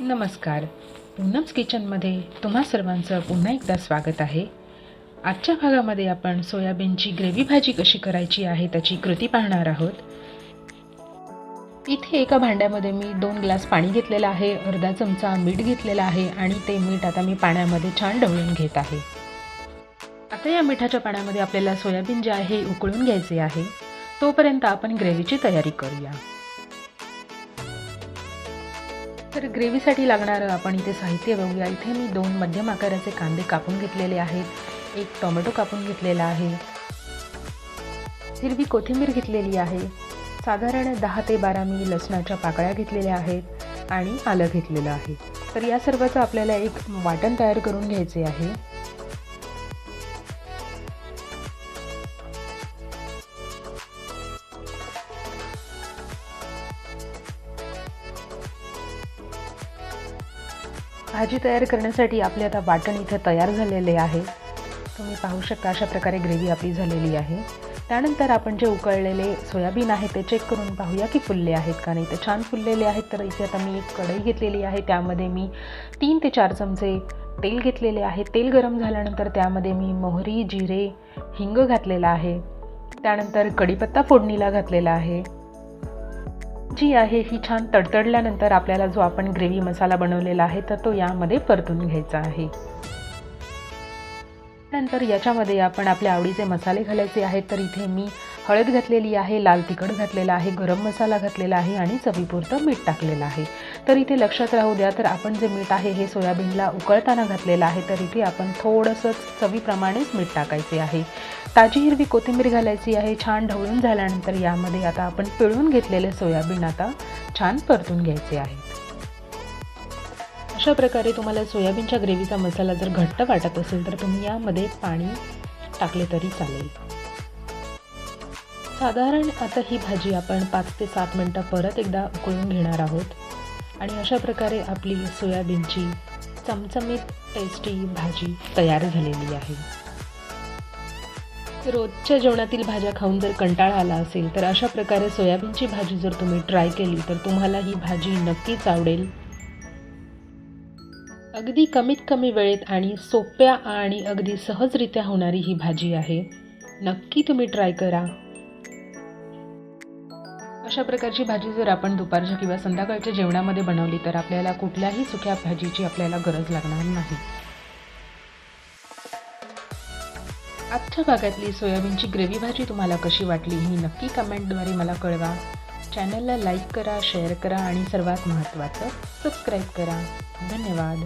नमस्कार. पूनम्स किचनमध्ये तुम्हा सर्वांचं पुन्हा एकदा स्वागत आहे. आजच्या भागामध्ये आपण सोयाबीनची ग्रेव्ही भाजी कशी करायची आहे त्याची कृती पाहणार आहोत. इथे एका भांड्यामध्ये मी दोन ग्लास पाणी घेतलेलं आहे अर्धा चमचा मीठ घेतलेलं आहे आणि ते मीठ आता मी पाण्यामध्ये छान ढवळून घेत आहे. आता या मिठाच्या पाण्यामध्ये आपल्याला सोयाबीन जे आहे उकळून घ्यायचे आहे. तोपर्यंत आपण ग्रेव्हीची तयारी करूया. तर ग्रेव्हीसाठी लागणारं आपण इथे साहित्य बघूया. इथे मी दोन मध्यम आकाराचे कांदे कापून घेतलेले आहेत. एक टोमॅटो कापून घेतलेला आहे. हिरवी कोथिंबीर घेतलेली आहे. साधारण दहा ते बारा मी लसणाच्या पाकळ्या घेतलेल्या आहेत आणि आलं घेतलेलं आहे. तर या सर्वाचं आपल्याला एक वाटण तयार करून घ्यायचे आहे. भाजी तयार करण्यासाठी आपले आता वाटण इथे तयार झालेले आहे. तुम्ही पाहू शकता अशा प्रकारे ग्रेव्ही आपली झालेली आहे. त्यानंतर आपण जे उकळलेले सोयाबीन आहे ते चेक करून पाहूया की फुलले आहेत का नाही. ते छान फुललेले आहेत तर इथे आता मी एक कढई घेतलेली आहे. त्यामध्ये मी तीन ते चार चमचे तेल घेतलेले आहे. तेल गरम झाल्यानंतर त्यामध्ये मी मोहरी जिरे हिंग घातलेला आहे. त्यानंतर कढीपत्ता फोडणीला घातलेला आहे. जी आहे ही छान तडतडल्यानंतर आपल्याला जो आपण ग्रेव्ही मसाला बनवलेला आहे तर तो यामध्ये परतून घ्यायचा आहे. नंतर याच्यामध्ये आपण आपल्या आवडीचे मसाले घालायचे आहेत तर इथे मी हळद घातलेली आहे लाल तिखट घातलेला आहे गरम मसाला घातलेला आहे आणि चवीपुरतं मीठ टाकलेलं आहे. तर इथे लक्षात राहू द्या तर आपण जे मीठ आहे हे सोयाबीनला उकळताना घातलेलं आहे तर इथे आपण थोडंसं चवीप्रमाणेच मीठ टाकायचे आहे. ताजी हिरवी कोथिंबीर घालायची आहे छान ढवळून झाल्यानंतर यामध्ये आता आपण पिळून घेतलेले सोयाबीन आता छान परतून घ्यायचे आहे. अशा प्रकारे तुम्हाला सोयाबीनच्या ग्रेव्हीचा मसाला जर घट्ट वाटत असेल तर तुम्ही यामध्ये पाणी टाकले तरी चालेल. साधारण आता ही भाजी आपण पाच ते सात मिनटं परत एकदा उकळून घेणार आहोत. आणि अशा प्रकारे आपली सोयाबीनची चमचमीत टेस्टी भाजी तयार झालेली आहे. रोजच्या जेवणातील भाज्या खाऊन जर कंटाळा आला असेल तर अशा प्रकारे सोयाबीनची भाजी जर तुम्ही ट्राय केली तर तुम्हाला ही भाजी नक्कीच आवडेल. अगदी कमीत कमी वेळेत आणि सोप्या आणि अगदी सहजरित्या होणारी ही भाजी आहे. नक्की तुम्ही ट्राय करा. अशा प्रकारची भाजी जर आपण दुपारच्या किंवा संध्याकाळच्या जेवणामध्ये बनवली तर आपल्याला कुठल्याही सुक्या भाजीची आपल्याला गरज लागणार नाही. आजच्या भागातली सोयाबीनची ग्रेव्ही भाजी तुम्हाला कशी वाटली ही नक्की कमेंटद्वारे मला कळवा. चॅनलला लाईक करा शेअर करा आणि सर्वात महत्त्वाचं सबस्क्राईब करा. धन्यवाद.